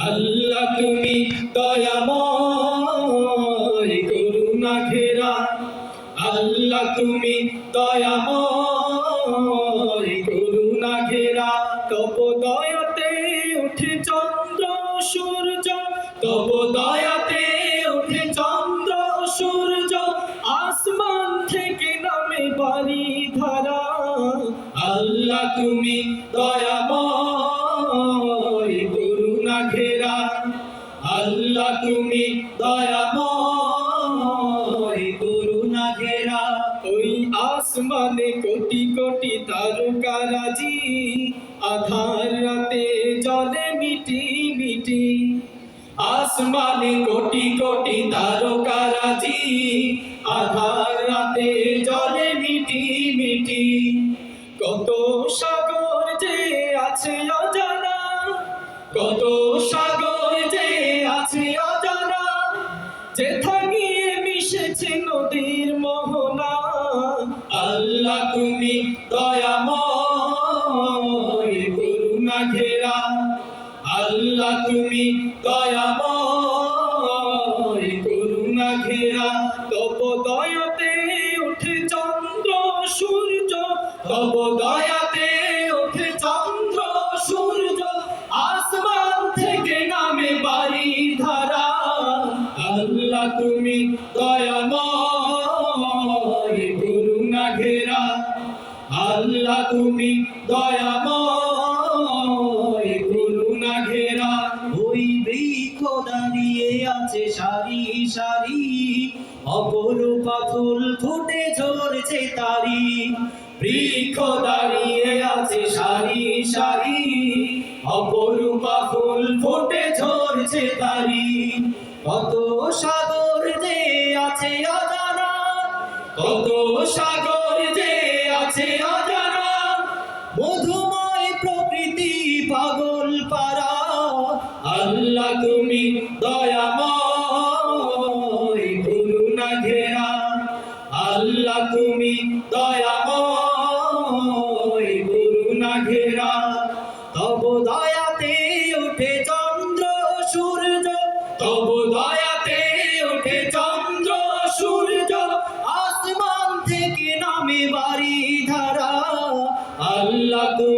আল্লাহ তুমি দয়াময় করুণা ঘেরা। আল্লাহ তুমি দয়াময় করুণা ঘেরা। তব দয়াতে উঠে চন্দ্র, সূর্য। তব দয়াতে উঠে চন্দ্র, সূর্য। আসমান থেকে নামে বাড়ি ধারা। আল্লাহ তুমি দয়াময় আল্লাহ তুমি দয়াময় করুণা ঘেরা। ওই আসমানে কোটি কোটি তারকারাজি আধার রাতে জলে মিটি মিটি। আসমানে কোটি কোটি তারকারাজি আধার রাতে জলে মিটি মিটি। মিশেছে নদীর মোহনা। আল্লাহ তুমি দয়াময় করুণা ঘেরা। আল্লাহ তুমি দয়াময় করুণা ঘেরা। তব দয়াতে উঠে চন্দ্র, সূর্য তব দয়াতে তুমি দয়াময় করুণা ঘেরা। আল্লাহ তুমি দয়াময় করুণা ঘেরা। ওই বৃক্ষ দাঁড়িয়ে আছে সারি সারি, অপরূপা ফুল ফুটে ঝরছে তারি। বৃক্ষ দাঁড়িয়ে আছে সারি সারি, অপরূপা ফুল ফুটে ঝরছে তারি। কত সাগর কত সাগর যে আছে অজানা, মধুময় প্রকৃতি পাগল পারা আল্লাহ তুমি দয়াময় করুণা ঘেরা। আল্লাহ তুমি দয়াময় আল্লাহ তুমি